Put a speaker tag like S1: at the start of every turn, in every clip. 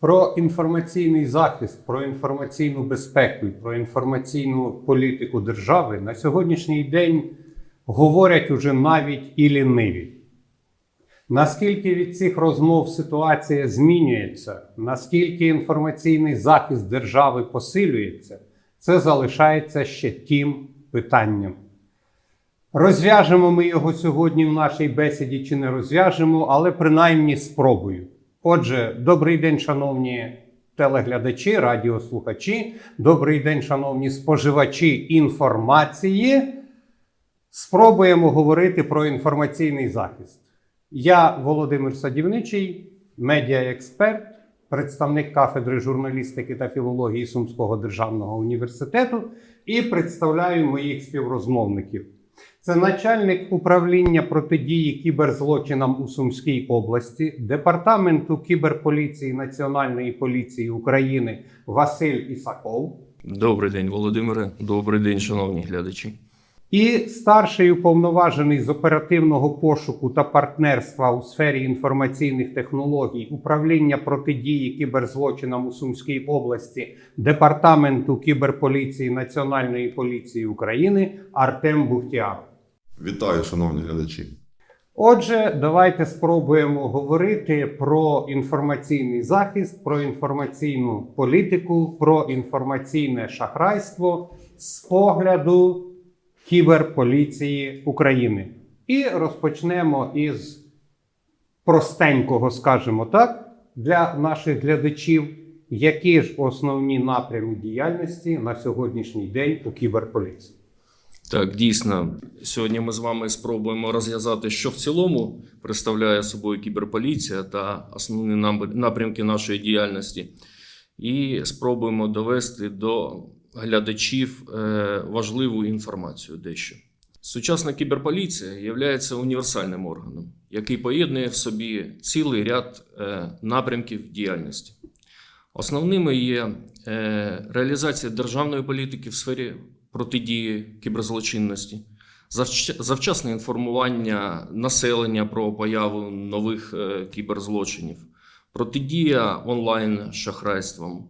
S1: Про інформаційний захист, про інформаційну безпеку, про інформаційну політику держави на сьогоднішній день говорять уже навіть і ліниві. Наскільки від цих розмов ситуація змінюється, наскільки інформаційний захист держави посилюється, це залишається ще тим питанням. Розв'яжемо ми його сьогодні в нашій бесіді чи не розв'яжемо, але принаймні спробую. Отже, добрий день, шановні телеглядачі, радіослухачі, добрий день, шановні споживачі інформації. Спробуємо говорити про інформаційний захист. Я Володимир Садівничий, медіаексперт, представник кафедри журналістики та філології Сумського державного університету і представляю моїх співрозмовників. Це начальник управління протидії кіберзлочинам у Сумській області, департаменту кіберполіції Національної поліції України Василь Ісаков
S2: Добрий день, Володимире. Добрий день, шановні глядачі.
S1: І старший уповноважений з оперативного пошуку та партнерства у сфері інформаційних технологій управління протидії кіберзлочинам у Сумській області департаменту кіберполіції Національної поліції України Артем Бухтіар.
S3: Вітаю, шановні глядачі.
S1: Отже, давайте спробуємо говорити про інформаційний захист, про інформаційну політику, про інформаційне шахрайство з погляду кіберполіції України. І розпочнемо із простенького, скажімо так, для наших глядачів, які ж основні напрями діяльності на сьогоднішній день у кіберполіції.
S2: Так, дійсно, сьогодні ми з вами спробуємо розв'язати, що в цілому представляє собою кіберполіція та основні напрямки нашої діяльності, і спробуємо довести до глядачів е, важливу інформацію дещо. Сучасна кіберполіція є універсальним органом, який поєднує в собі цілий ряд е, напрямків діяльності. Основними є е, реалізація державної політики в сфері протидії кіберзлочинності, завчасне інформування населення про появу нових кіберзлочинів, протидія онлайн шахрайствам,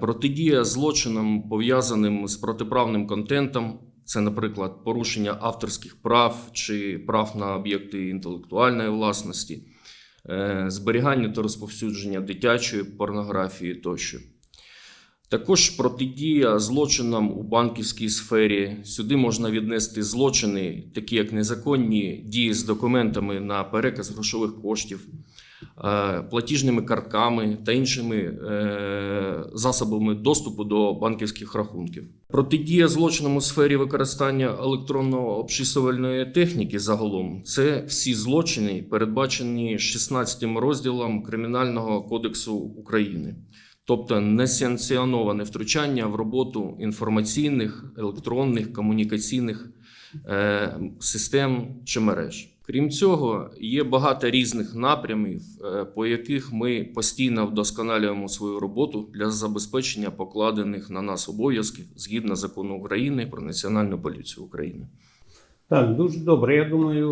S2: протидія злочинам, пов'язаним з протиправним контентом. Це, наприклад, порушення авторських прав чи прав на об'єкти інтелектуальної власності, е, зберігання та розповсюдження дитячої порнографії тощо. Також протидія злочинам у банківській сфері. Сюди можна віднести злочини, такі як незаконні дії з документами на переказ грошових коштів, е, платіжними картками та іншими е, засобами доступу до банківських рахунків. Протидія злочинам у сфері використання електронно-обчислювальної техніки загалом це всі злочини, передбачені 16 розділом Кримінального кодексу України тобто несанкціоноване втручання в роботу інформаційних, електронних, комунікаційних е, систем чи мереж. Крім цього, є багато різних напрямів, е, по яких ми постійно вдосконалюємо свою роботу для забезпечення покладених на нас обов'язків згідно закону України про національну поліцію України.
S1: Так, дуже добре. Я думаю,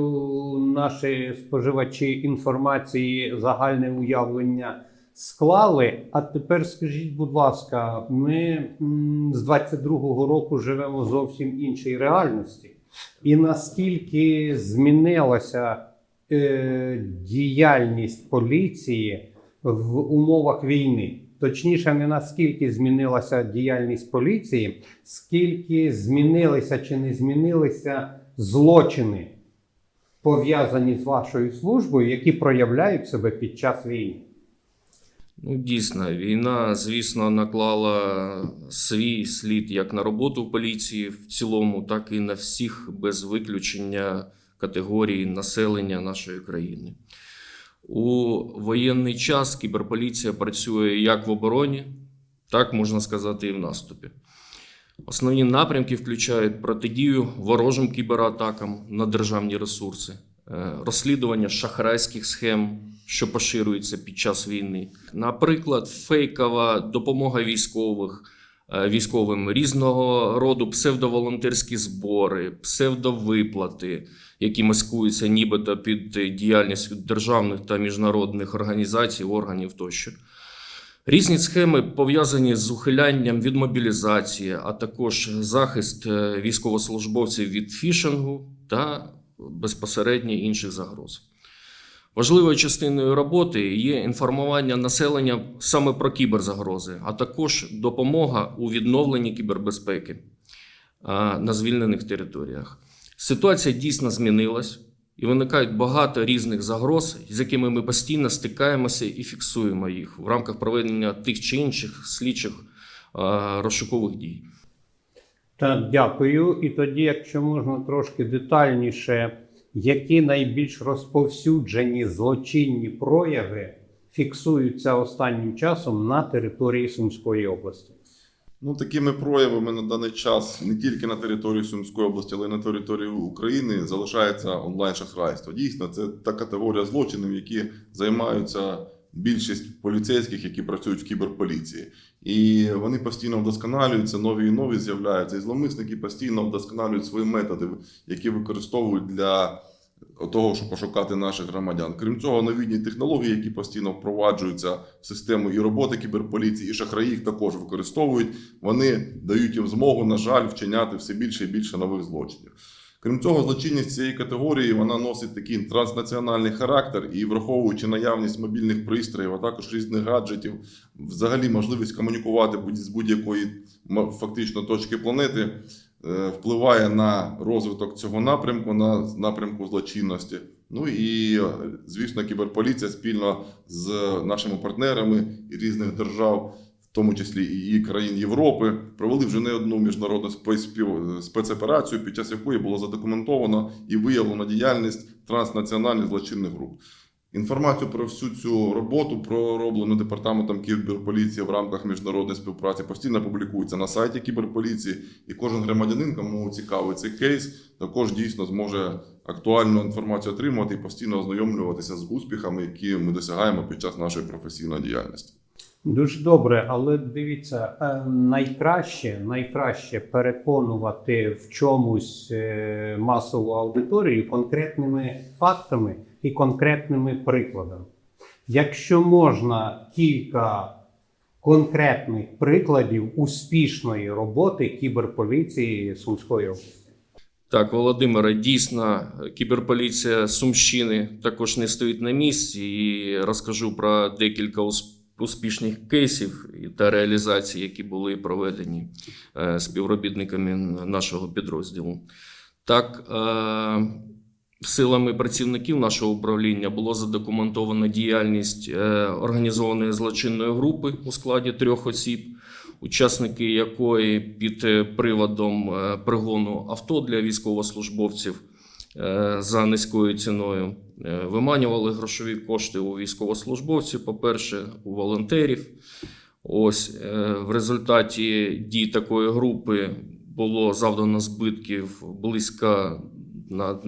S1: наші споживачі інформації загальне уявлення склали. А тепер скажіть, будь ласка, ми з 22-го року живемо зовсім іншій реальності. І наскільки змінилася е, діяльність поліції в умовах війни? Точніше, не наскільки змінилася діяльність поліції, скільки змінилися чи не змінилися злочини, пов'язані з вашою службою, які проявляють себе під час війни.
S2: Ну, дійсно, війна, звісно, наклала свій слід як на роботу в поліції в цілому, так і на всіх без виключення категорій населення нашої країни. У воєнний час кіберполіція працює як в обороні, так можна сказати, і в наступі. Основні напрямки включають протидію ворожим кібератакам на державні ресурси, розслідування шахрайських схем, що поширюються під час війни. Наприклад, фейкова допомога військових, е, військовим різного роду псевдоволонтерські збори, псевдовиплати, які маскуються нібито під діяльністю державних та міжнародних організацій, органів тощо. Різні схеми пов'язані з ухилянням від мобілізації, а також захист е, військовослужбовців від фішингу та безпосередньо інших загроз. Важливою частиною роботи є інформування населення саме про кіберзагрози, а також допомога у відновленні кібербезпеки на звільнених територіях. Ситуація дійсно змінилась, і виникають багато різних загроз, з якими ми постійно стикаємося і фіксуємо їх в рамках проведення тих чи інших слідчих розшукових дій.
S1: Так, дякую. І тоді, якщо можна трошки детальніше, які найбільш розповсюджені злочинні прояви фіксуються останнім часом на території Сумської області?
S3: Ну, такими проявами на даний час не тільки на території Сумської області, але й на території України залишається онлайн-шахрайство. Дійсно, це та категорія злочинів, які займаються більшість поліцейських, які працюють в кіберполіції. І вони постійно вдосконалюються, нові і нові з'являються. І зловмисники постійно вдосконалюють свої методи, які використовують для того, щоб пошукати наших громадян. Крім цього, новітні технології, які постійно впроваджуються в систему і роботи кіберполіції, і шахраї їх також використовують. Вони дають їм змогу, на жаль, вчиняти все більше і більше нових злочинів. Крім цього, злочинність цієї категорії вона носить такий транснаціональний характер і, враховуючи наявність мобільних пристроїв, а також різних гаджетів, взагалі можливість комунікувати з будь-якої фактично точки планети е, впливає на розвиток цього напрямку, на напрямку злочинності. Ну і, е, звісно, кіберполіція спільно з нашими партнерами і різних держав, тому числі і країн Європи, провели вже не одну міжнародну спецоперацію, під час якої було задокументовано і виявлено діяльність транснаціональних злочинних груп. Інформацію про всю цю роботу, пророблену департаментом кіберполіції в рамках міжнародної співпраці, постійно публікується на сайті кіберполіції, і кожен громадянин, кому цікавий цей кейс, також дійсно зможе актуальну інформацію отримувати і постійно ознайомлюватися з успіхами, які ми досягаємо під час нашої професійної діяльності.
S1: Дуже добре, але дивіться, е, найкраще, найкраще переконувати в чомусь е, масову аудиторію конкретними фактами і конкретними прикладами. Якщо можна кілька конкретних прикладів успішної роботи кіберполіції Сумської області.
S2: Так, Володимире, дійсно, кіберполіція Сумщини також не стоїть на місці, і розкажу про декілька усп- успішних кейсів та реалізацій, які були проведені е, співробітниками нашого підрозділу. Так, е, силами працівників нашого управління було задокументовано діяльність е, організованої злочинної групи у складі трьох осіб учасники якої під приводом пригону авто для військовослужбовців за низькою ціною виманювали грошові кошти у військовослужбовців, по-перше, у волонтерів. Ось е, в результаті дій такої групи було завдано збитків близько на,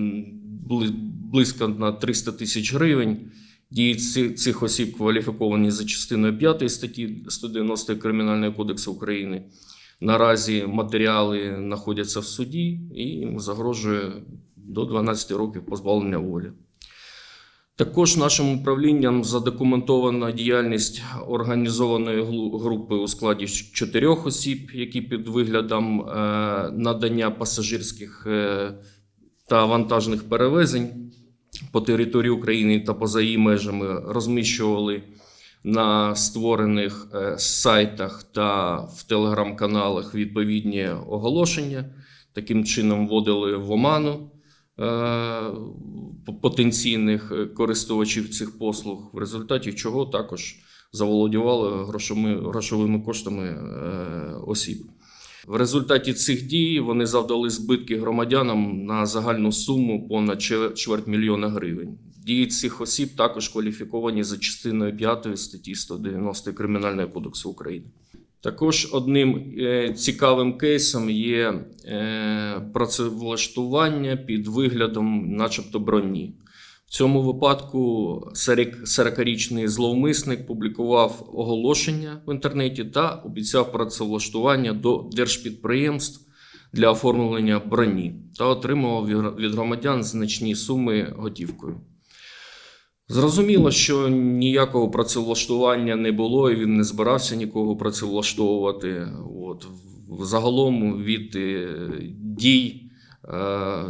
S2: близько на 300 тисяч гривень. Дії цих осіб кваліфіковані за частиною 5 статті 190 Кримінального кодексу України. Наразі матеріали знаходяться в суді і загрожує до 12 років позбавлення волі. Також нашим управлінням задокументована діяльність організованої групи у складі чотирьох осіб, які під виглядом е, надання пасажирських е, та вантажних перевезень по території України та поза її межами розміщували на створених е, сайтах та в телеграм-каналах відповідні оголошення. Таким чином вводили в оману потенційних е, користувачів цих послуг, в результаті чого також заволодівали грошовими, коштами е, осіб. В результаті цих дій вони завдали збитки громадянам на загальну суму понад чвер- чверть мільйона гривень. Дії цих осіб також кваліфіковані за частиною 5 статті 190 Кримінального кодексу України. Також одним е, цікавим кейсом є е, працевлаштування під виглядом, начебто, броні. В цьому випадку 40-річний зловмисник публікував оголошення в інтернеті та обіцяв працевлаштування до держпідприємств для оформлення броні та отримував від- від громадян значні суми готівкою. Зрозуміло, що ніякого працевлаштування не було, і він не збирався нікого працевлаштовувати. От. Загалом від е, дій е,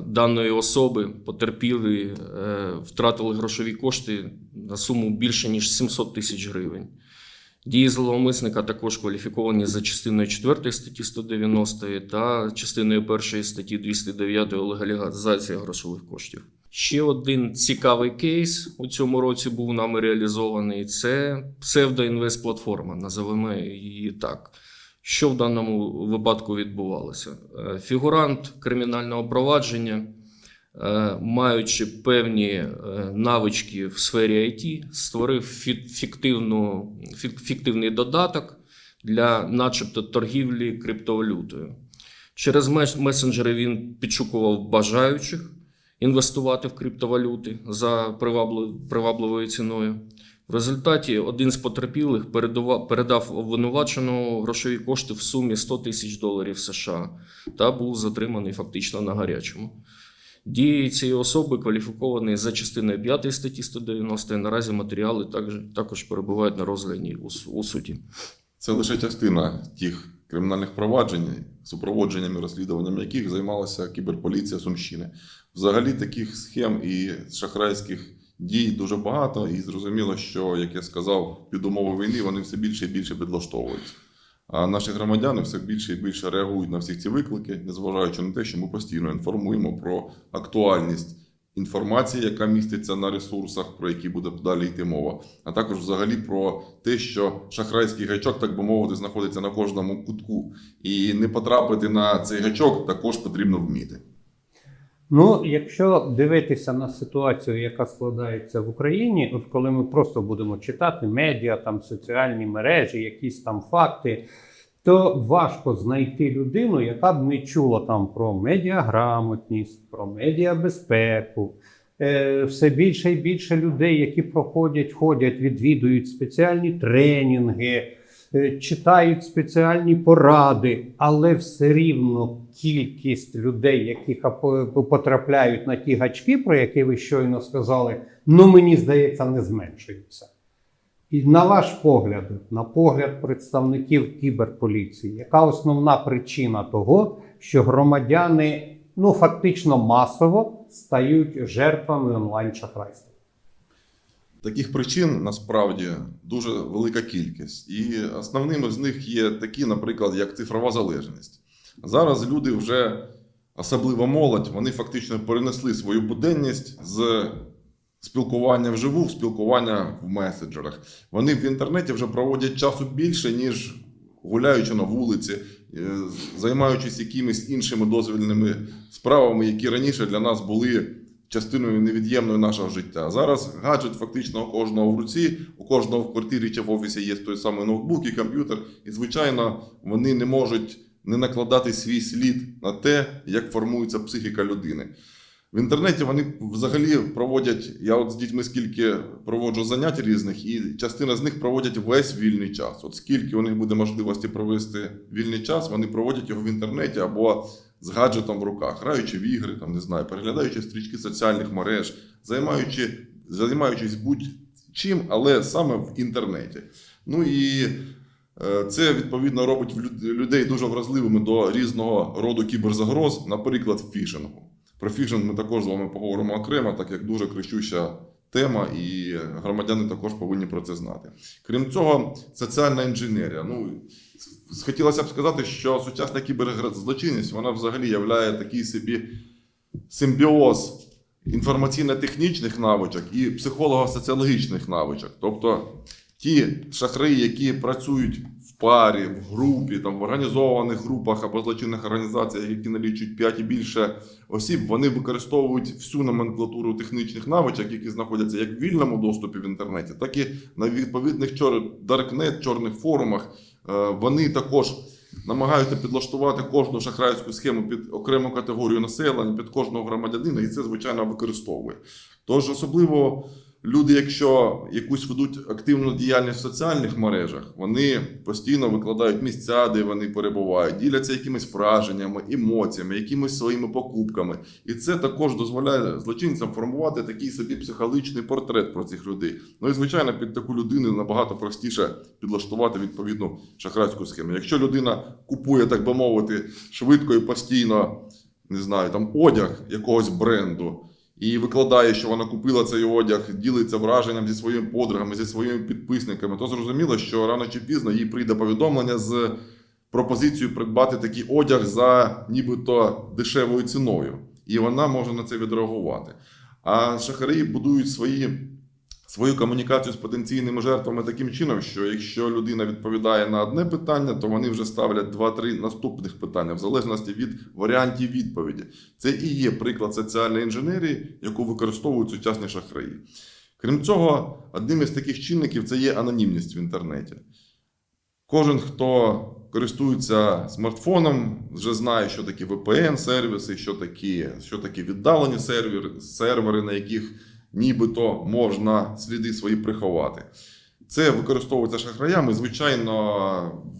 S2: даної особи потерпіли, е, втратили грошові кошти на суму більше ніж 700 тисяч гривень. Дії зловмисника також кваліфіковані за частиною 4 статті 190 та частиною 1 статті 209 легалізація грошових коштів. Ще один цікавий кейс у цьому році був нами реалізований. Це псевдоінвестплатформа, називаємо її так. Що в даному випадку відбувалося? Е, Фігурант кримінального провадження, е, маючи певні е, навички в сфері IT, створив фіктивну, фіктивний додаток для, начебто, торгівлі криптовалютою. Через мес- месенджери він підшукував бажаючих інвестувати в криптовалюти за привабливою ціною. В результаті один з потерпілих передав обвинуваченому грошові кошти в сумі 100 тисяч доларів США та був затриманий фактично на гарячому. Дії цієї особи кваліфіковані за частиною 5 статті 190. і Наразі матеріали також, також перебувають на розгляді у, у суді.
S3: Це лише частина тих кримінальних проваджень, супроводженням і розслідуванням яких займалася кіберполіція Сумщини. Взагалі таких схем і шахрайських дій дуже багато, і зрозуміло, що, як я сказав, під умови війни вони все більше і більше підлаштовуються. А наші громадяни все більше і більше реагують на всі ці виклики, незважаючи на те, що ми постійно інформуємо про актуальність інформації, яка міститься на ресурсах, про які буде далі йти мова, а також взагалі про те, що шахрайський гачок, так би мовити, знаходиться на кожному кутку, і не потрапити на цей гачок також потрібно вміти.
S1: Ну, якщо дивитися на ситуацію, яка складається в Україні, от коли ми просто будемо читати медіа, там соціальні мережі, якісь там факти, то важко знайти людину, яка б не чула там про медіаграмотність, про медіабезпеку. Е, все більше і більше людей, які проходять, ходять, відвідують спеціальні тренінги, читають спеціальні поради, але все рівно кількість людей, які потрапляють на ті гачки, про які ви щойно сказали, ну мені здається, не зменшується. І на ваш погляд, на погляд представників кіберполіції, яка основна причина того, що громадяни ну фактично масово стають жертвами онлайн-шахрайства?
S3: Таких причин насправді дуже велика кількість, і основними з них є такі, наприклад, як цифрова залежність. Зараз люди вже, особливо молодь, вони фактично перенесли свою буденність з спілкування вживу в спілкування в меседжерах. Вони в інтернеті вже проводять часу більше, ніж гуляючи на вулиці, е, займаючись якимись іншими дозвільними справами, які раніше для нас були частиною невід'ємною нашого життя. Зараз гаджет фактично у кожного в руці, у кожного в квартирі чи в офісі є той самий ноутбук і комп'ютер. І, звичайно, вони не можуть не накладати свій слід на те, як формується психіка людини. В інтернеті вони взагалі проводять. Я от з дітьми скільки проводжу занять різних, і частина з них проводять весь вільний час. От скільки у них буде можливості провести вільний час, вони проводять його в інтернеті або з гаджетом в руках, граючи в ігри, там не знаю, переглядаючи стрічки соціальних мереж, займаючи, займаючись будь-чим, але саме в інтернеті. Ну і е, це відповідно робить людей дуже вразливими до різного роду кіберзагроз, наприклад, фішингу. Про фішинг ми також з вами поговоримо окремо, так як дуже кричуща тема, і громадяни також повинні про це знати. Крім цього, соціальна інженерія. Ну, хотілося б сказати, що сучасна кіберзлочинність вона взагалі являє такий собі симбіоз інформаційно-технічних навичок і психолого-соціологічних навичок. Тобто ті шахраї, які працюють в парі, в групі, там, в організованих групах або злочинних організаціях, які налічують 5 і більше осіб, вони використовують всю номенклатуру технічних навичок, які знаходяться як в вільному доступі в інтернеті, так і на відповідних чор... даркнет, чорних форумах. Е, Вони також намагаються підлаштувати кожну шахрайську схему під окрему категорію населення, під кожного громадянина, і це, звичайно, використовує. Тож особливо люди, якщо якусь ведуть активну діяльність в соціальних мережах, вони постійно викладають місця, де вони перебувають, діляться якимись враженнями, емоціями, якимись своїми покупками. І це також дозволяє злочинцям формувати такий собі психологічний портрет про цих людей. Ну і звичайно, під таку людину набагато простіше підлаштувати відповідну шахрайську схему. Якщо людина купує, так би мовити, швидко і постійно, не знаю, там одяг якогось бренду. І викладає, що вона купила цей одяг, ділиться враженням зі своїми подругами, зі своїми підписниками, то зрозуміло, що рано чи пізно їй прийде повідомлення з пропозицією придбати такий одяг за нібито дешевою ціною. І вона може на це відреагувати. А шахраї будують свої, свою комунікацію з потенційними жертвами таким чином, що якщо людина відповідає на одне питання, то вони вже ставлять два-три наступних питання, в залежності від варіантів відповіді. Це і є приклад соціальної інженерії, яку використовують сучасні шахраї. Крім цього, одним із таких чинників це є анонімність в інтернеті. Кожен, хто користується смартфоном, вже знає, що такі VPN-сервіси, що такі, що такі віддалені сервери, сервери, на яких нібито можна сліди свої приховати. Це використовується шахраями, звичайно,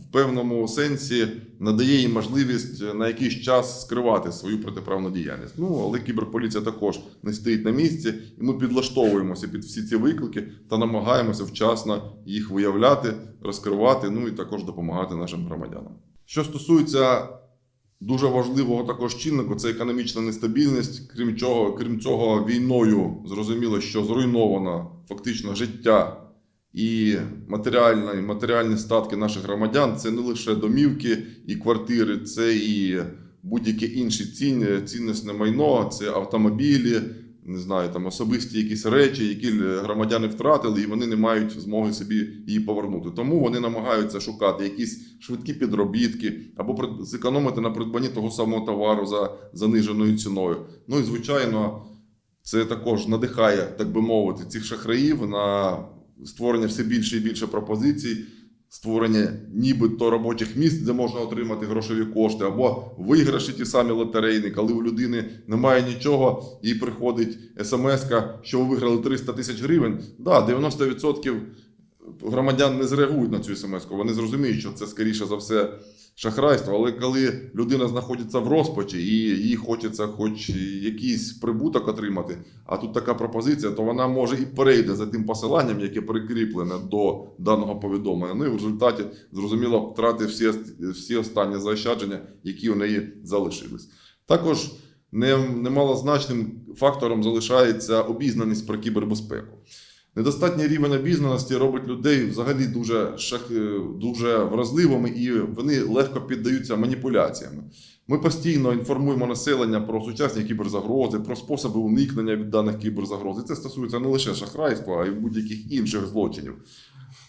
S3: в певному сенсі надає їм можливість на якийсь час скривати свою протиправну діяльність. Ну, але кіберполіція також не стоїть на місці, і ми підлаштовуємося під всі ці виклики та намагаємося вчасно їх виявляти, розкривати, ну і також допомагати нашим громадянам. Що стосується дуже важливого також чиннику, це економічна нестабільність. Крім чого, крім цього, війною зрозуміло, що зруйновано фактично життя і матеріальні, матеріальні статки наших громадян це не лише домівки і квартири, це і будь-які інші цінне, цінностне майно, це автомобілі, не знаю, там особисті якісь речі, які громадяни втратили, і вони не мають змоги собі її повернути. Тому вони намагаються шукати якісь швидкі підробітки або зекономити на придбанні того самого товару за заниженою ціною. Ну і звичайно, це також надихає, так би мовити, цих шахраїв на створення все більше і більше пропозицій, створення нібито робочих місць, де можна отримати грошові кошти, або виграші ті самі лотерейні, коли у людини немає нічого, і приходить смс, що ви виграли 300 тисяч гривень. Да, 90% громадян не зреагують на цю смс. Вони зрозуміють, що це скоріше за все шахрайство. Але коли людина знаходиться в розпачі і їй хочеться хоч якийсь прибуток отримати, а тут така пропозиція, то вона може і перейде за тим посиланням, яке прикріплене до даного повідомлення. Ну і в результаті зрозуміло втратить всі, всі останні заощадження, які у неї залишились. Також не, немалозначним фактором залишається обізнаність про кібербезпеку. Недостатній рівень обізнаності робить людей взагалі дуже, шах... дуже вразливими і вони легко піддаються маніпуляціями. Ми постійно інформуємо населення про сучасні кіберзагрози, про способи уникнення від даних кіберзагроз. І це стосується не лише шахрайства, а й будь-яких інших злочинів.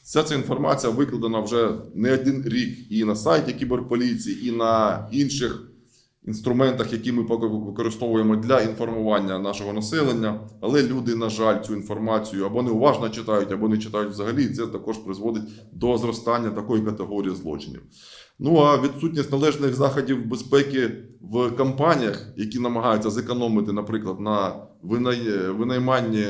S3: Вся ця інформація викладена вже не один рік і на сайті кіберполіції, і на інших інструментах, які ми поки використовуємо для інформування нашого населення. Але люди, на жаль, цю інформацію або неуважно читають, або не читають взагалі. І це також призводить до зростання такої категорії злочинів. Ну а відсутність належних заходів безпеки в компаніях, які намагаються зекономити, наприклад, на винай- винайманні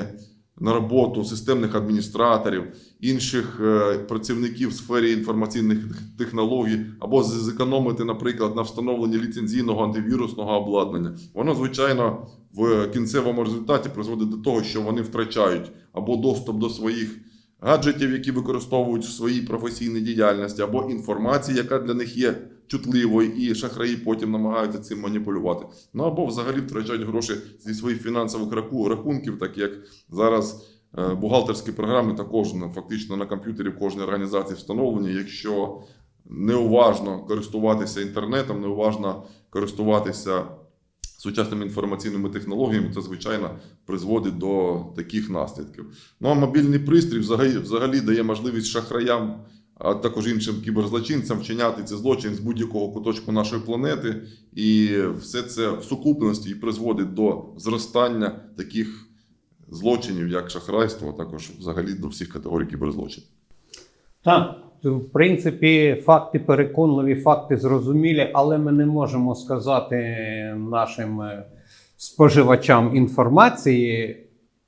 S3: на роботу системних адміністраторів, інших е, працівників в сфері інформаційних технологій, або зекономити, наприклад, на встановленні ліцензійного антивірусного обладнання. Воно, звичайно, в кінцевому результаті призводить до того, що вони втрачають або доступ до своїх гаджетів, які використовують в своїй професійній діяльності, або інформації, яка для них є чутливою, і шахраї потім намагаються цим маніпулювати. Ну або взагалі втрачають гроші зі своїх фінансових рахунків, так як зараз е, бухгалтерські програми також фактично на комп'ютері в кожній організації встановлені. Якщо неуважно користуватися інтернетом, неуважно користуватися сучасними інформаційними технологіями, це звичайно призводить до таких наслідків. Ну а мобільний пристрій взагалі, взагалі дає можливість шахраям, а також іншим кіберзлочинцям вчиняти ці злочини з будь-якого куточку нашої планети, і все це в сукупності і призводить до зростання таких злочинів, як шахрайство, а також взагалі до всіх категорій кіберзлочинів.
S1: Так, в принципі, факти переконливі, факти зрозумілі, але ми не можемо сказати нашим е, споживачам інформації,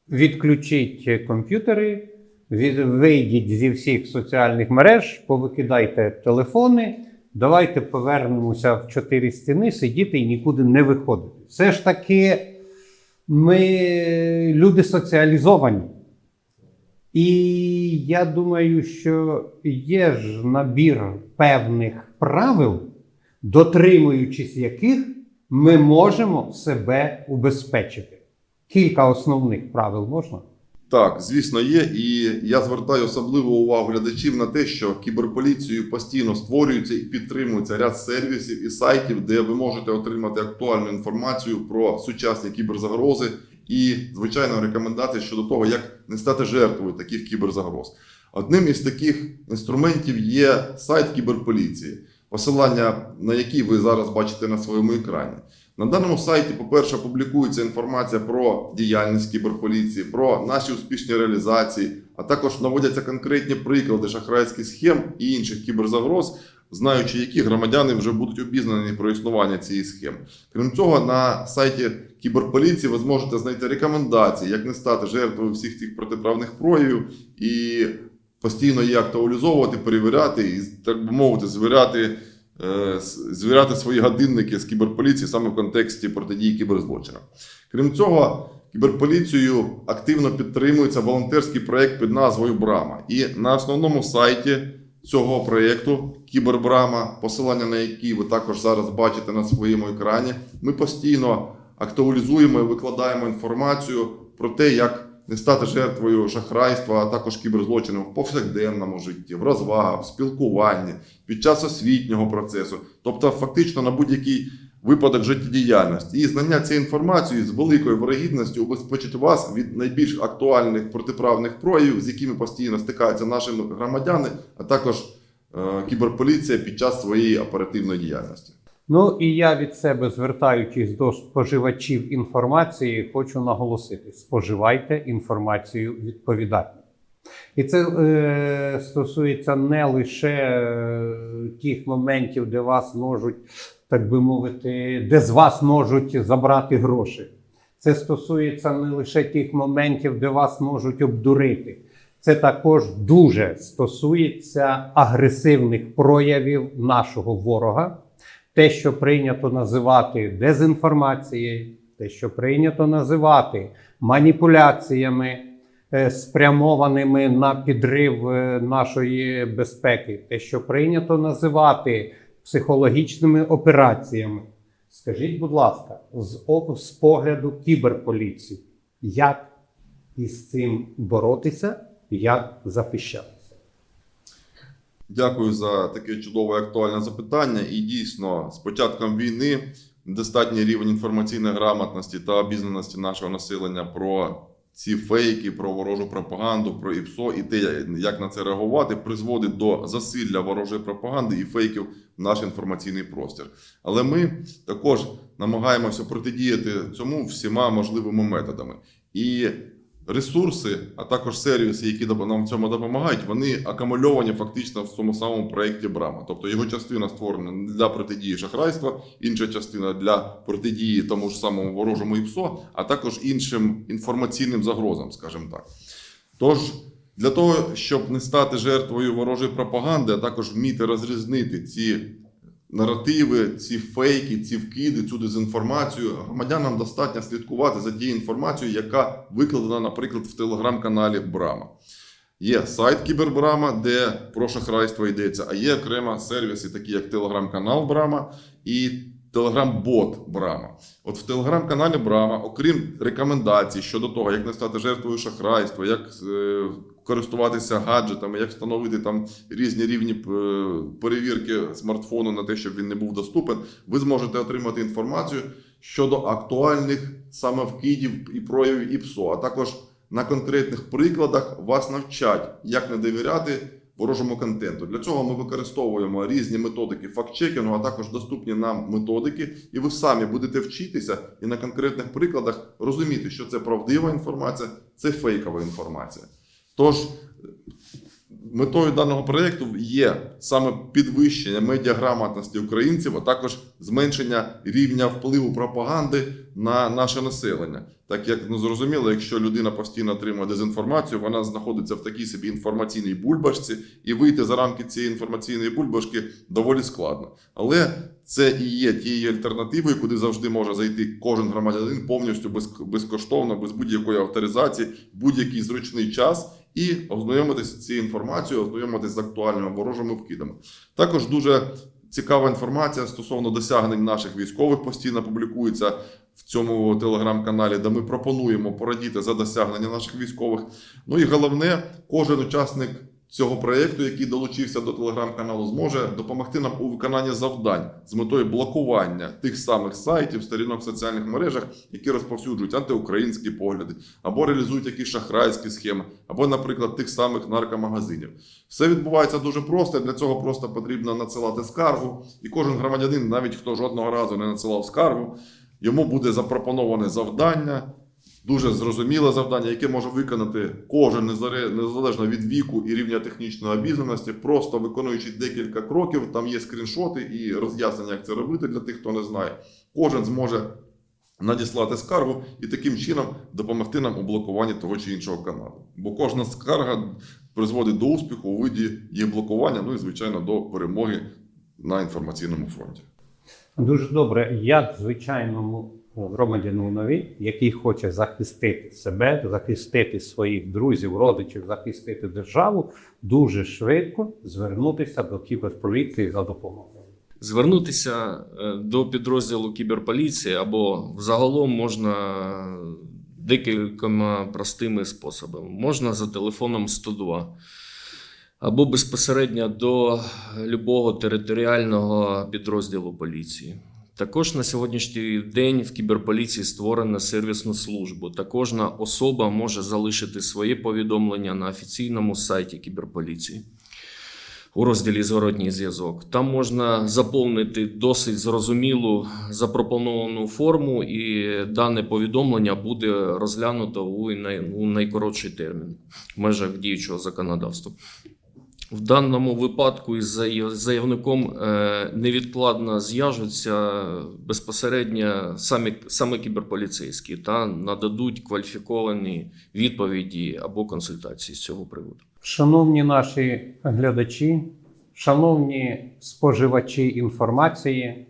S1: відключіть комп'ютери, вийдіть зі всіх соціальних мереж, повикидайте телефони. Давайте повернемося в чотири стіни, сидіти і нікуди не виходити. Все ж таки, ми люди соціалізовані. І я думаю, що є ж набір певних правил, дотримуючись яких ми можемо себе убезпечити. Кілька основних правил можна?
S3: Так, звісно, є. І я звертаю особливу увагу глядачів на те, що кіберполіцією постійно створюється і підтримується ряд сервісів і сайтів, де ви можете отримати актуальну інформацію про сучасні кіберзагрози і, звичайно, рекомендації щодо того, як не стати жертвою таких кіберзагроз. Одним із таких інструментів є сайт кіберполіції, посилання на який ви зараз бачите на своєму екрані. На даному сайті, по-перше, публікується інформація про діяльність кіберполіції, про наші успішні реалізації, а також наводяться конкретні приклади шахрайських схем і інших кіберзагроз, знаючи які громадяни вже будуть обізнані про існування цієї схеми. Крім цього, на сайті кіберполіції ви зможете знайти рекомендації, як не стати жертвою всіх цих протиправних проявів і постійно її актуалізовувати, перевіряти і, так би мовити, звіряти е, звіряти свої годинники з кіберполіції саме в контексті протидії кіберзлочинам. Крім цього, кіберполіцією активно підтримується волонтерський проєкт під назвою Брама. І на основному сайті цього проєкту Кібербрама, посилання на який ви також зараз бачите на своєму екрані, ми постійно актуалізуємо і викладаємо інформацію про те, як не стати жертвою шахрайства, а також кіберзлочинів в повсякденному житті, в розвагах, в спілкуванні, під час освітнього процесу, тобто фактично на будь-який випадок життєдіяльності. І знання цієї інформації з великою вирогідністю убезпечить вас від найбільш актуальних протиправних проявів, з якими постійно стикаються наші громадяни, а також е, кіберполіція під час своєї оперативної діяльності.
S1: Ну і я від себе, звертаючись до споживачів інформації, хочу наголосити: споживайте інформацію відповідально. І це е, стосується не лише е, тих моментів, де вас можуть, так би мовити, де з вас можуть забрати гроші. Це стосується не лише тих моментів, де вас можуть обдурити. Це також дуже стосується агресивних проявів нашого ворога те, що прийнято називати дезінформацією, те, що прийнято називати маніпуляціями, е, спрямованими на підрив е, нашої безпеки, те, що прийнято називати психологічними операціями. Скажіть, будь ласка, з, з погляду кіберполіції, як із цим боротися, як захищатися?
S3: Дякую за таке чудове актуальне запитання. І дійсно, з початком війни достатній рівень інформаційної грамотності та обізнаності нашого населення про ці фейки, про ворожу пропаганду, про ІПСО і те, як на це реагувати, призводить до засилля ворожої пропаганди і фейків в наш інформаційний простір. Але ми також намагаємося протидіяти цьому всіма можливими методами. І ресурси, а також сервіси, які нам в цьому допомагають, вони акумульовані фактично в цьому самому проєкті Брама. Тобто його частина створена для протидії шахрайства, інша частина для протидії тому ж самому ворожому ІПСО, а також іншим інформаційним загрозам, скажімо так. Тож, для того, щоб не стати жертвою ворожої пропаганди, а також вміти розрізнити ці наративи, ці фейки, ці вкиди, цю дезінформацію, громадянам достатньо слідкувати за тією інформацією, яка викладена, наприклад, в телеграм-каналі Брама. Є сайт Кібербрама, де про шахрайство йдеться, а є окремо сервіси, такі як телеграм-канал Брама і телеграм-бот Брама. От в телеграм-каналі Брама, окрім рекомендацій щодо того, як не стати жертвою шахрайства, як е, користуватися гаджетами, як встановити там різні рівні е, перевірки смартфону на те, щоб він не був доступен, ви зможете отримати інформацію щодо актуальних саме вкидів і проявів ІПСО, а також на конкретних прикладах вас навчать, як не довіряти ворожому контенту. Для цього ми використовуємо різні методики фактчекінгу, а також доступні нам методики, і ви самі будете вчитися і на конкретних прикладах розуміти, що це правдива інформація, це фейкова інформація. Тож Метою даного проєкту є саме підвищення медіаграмотності українців, а також зменшення рівня впливу пропаганди на наше населення. Так як ну зрозуміло, якщо людина постійно отримує дезінформацію, вона знаходиться в такій собі інформаційній бульбашці, і вийти за рамки цієї інформаційної бульбашки доволі складно. Але це і є тією альтернативою, куди завжди може зайти кожен громадянин повністю без, безкоштовно, без будь-якої авторизації, будь-який зручний час. І ознайомитися цією інформацією, ознайомитися з актуальними ворожими вкидами. Також дуже цікава інформація стосовно досягнень наших військових постійно публікується в цьому телеграм-каналі, де ми пропонуємо порадіти за досягнення наших військових. Ну і головне, кожен учасник цього проєкту, який долучився до телеграм-каналу, зможе допомогти нам у виконанні завдань з метою блокування тих самих сайтів, сторінок в соціальних мережах, які розповсюджують антиукраїнські погляди, або реалізують якісь шахрайські схеми, або, наприклад, тих самих наркомагазинів. Все відбувається дуже просто. Для цього просто потрібно надсилати скаргу, і кожен громадянин, навіть хто жодного разу не надсилав скаргу, йому буде запропоноване завдання. Дуже зрозуміле завдання, яке може виконати кожен незалежно від віку і рівня технічної обізнаності, просто виконуючи декілька кроків. Там є скріншоти і роз'яснення, як це робити для тих, хто не знає. Кожен зможе надіслати скаргу і таким чином допомогти нам у блокуванні того чи іншого каналу. Бо кожна скарга призводить до успіху у виді їх блокування, ну і звичайно до перемоги на інформаційному фронті.
S1: Дуже добре. Я звичайному громадянинові, який хоче захистити себе, захистити своїх друзів, родичів, захистити державу, дуже швидко звернутися до кіберполіції за допомогою.
S2: Звернутися е, до підрозділу кіберполіції або взагалом можна декількома простими способами. Можна за телефоном 102 або безпосередньо до любого територіального підрозділу поліції. Також на сьогоднішній день в кіберполіції створено сервісну службу. Та кожна особа може залишити своє повідомлення на офіційному сайті кіберполіції у розділі Зворотній зв'язок. Там можна заповнити досить зрозумілу запропоновану форму, і дане повідомлення буде розглянуто у, найкоротший термін в межах діючого законодавства. В даному випадку із заявником е, невідкладно зв'яжуться безпосередньо самі, саме кіберполіцейські та нададуть кваліфіковані відповіді або консультації з цього приводу.
S1: Шановні наші глядачі, шановні споживачі інформації,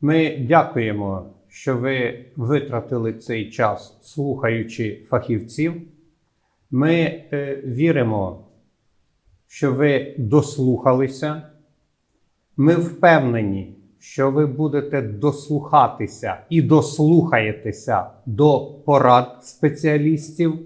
S1: ми дякуємо, що ви витратили цей час, слухаючи фахівців. Ми е, віримо, що ви дослухалися. Ми впевнені, що ви будете дослухатися і дослухаєтеся до порад спеціалістів.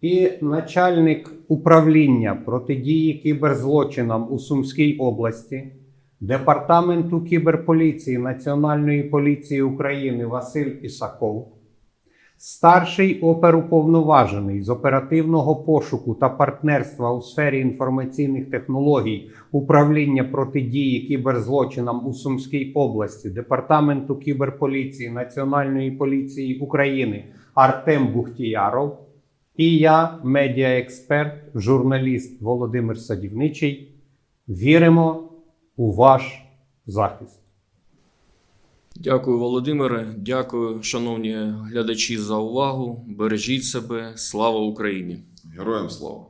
S1: І начальник управління протидії кіберзлочинам у Сумській області, Департаменту кіберполіції Національної поліції України Василь Ісаков, старший оперуповноважений з оперативного пошуку та партнерства у сфері інформаційних технологій управління протидії кіберзлочинам у Сумській області, Департаменту кіберполіції Національної поліції України Артем Бухтіяров. І я, медіаексперт, журналіст Володимир Садівничий, віримо у ваш захист.
S2: Дякую, Володимире. Дякую, шановні глядачі, за увагу. Бережіть себе. Слава Україні!
S3: Героям слава!